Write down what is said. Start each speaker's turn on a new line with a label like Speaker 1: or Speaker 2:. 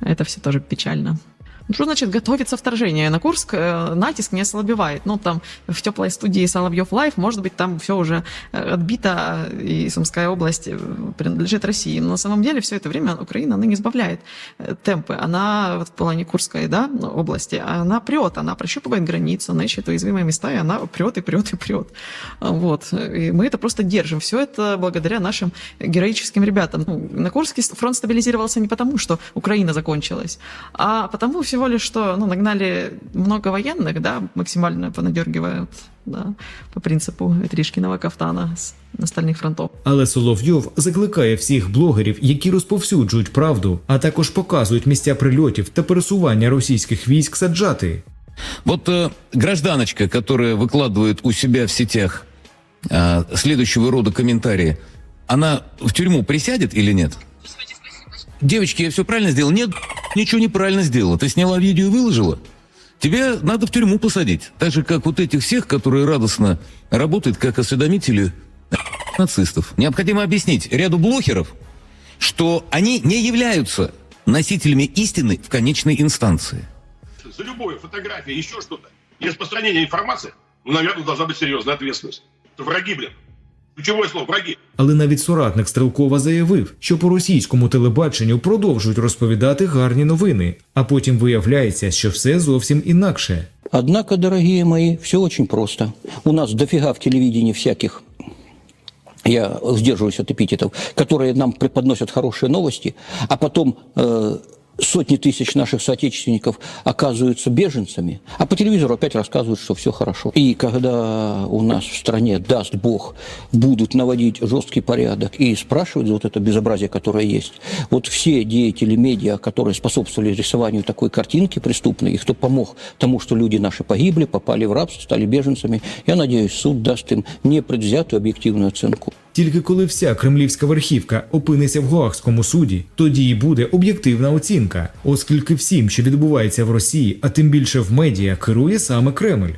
Speaker 1: Это все тоже печально. Что значит готовится вторжение? На Курск э, натиск не ослабевает. Ну, там в теплой студии Соловьев Лайф, может быть, там все уже э, отбито, и Сумская область э, принадлежит России. Но на самом деле все это время Украина, она не сбавляет э, темпы. Она вот в плане Курской да, области, она прет, она прощупывает границу, она ищет уязвимые места, и она прет и прет и прет. Вот. И мы это просто держим. Все это благодаря нашим героическим ребятам. Ну, на Курске фронт стабилизировался не потому, что Украина закончилась, а потому всего лишь, что ну, нагнали много военных, да, максимально понадергивают да, по принципу Тришкиного кафтана с остальных фронтов.
Speaker 2: Але Соловйов закликає всіх блогерів, які розповсюджують правду, а також показують місця прильотів та пересування російських військ саджати.
Speaker 3: Вот э, гражданочка, которая выкладывает у себя в сетях э, следующего рода комментарии, она в тюрьму присядет или нет? Девочки, я все правильно сделал? Нет, ничего неправильно сделала. Ты сняла видео и выложила? Тебя надо в тюрьму посадить. Так же, как вот этих всех, которые радостно работают как осведомители нацистов. Необходимо объяснить ряду блогеров, что они не являются носителями истины в конечной инстанции.
Speaker 4: за любую фотографию, еще что-то, и распространение информации, ну, наверное, должна быть серьезная ответственность. Это враги, блин. Ключевое слово – враги.
Speaker 2: Але навіть соратник Стрелкова заявив, що по російському телебаченню продовжують розповідати гарні новини, а потім виявляється, що все зовсім інакше.
Speaker 5: Однако, дорогие мои, все очень просто. У нас дофига в телевидении всяких я сдерживаюсь от эпитетов, которые нам преподносят хорошие новости, а потом э, сотни тысяч наших соотечественников оказываются беженцами, а по телевизору опять рассказывают, что все хорошо. И когда у нас в стране, даст Бог, будут наводить жесткий порядок и спрашивать за вот это безобразие, которое есть, вот все деятели медиа, которые способствовали рисованию такой картинки преступной, и кто помог тому, что люди наши погибли, попали в рабство, стали беженцами, я надеюсь, суд даст им непредвзятую объективную оценку.
Speaker 2: Тільки коли вся кремлівська верхівка опиниться в Гоахському суді, тоді і буде об'єктивна оцінка, оскільки всім, що відбувається в Росії, а тим більше в медіа, керує саме Кремль.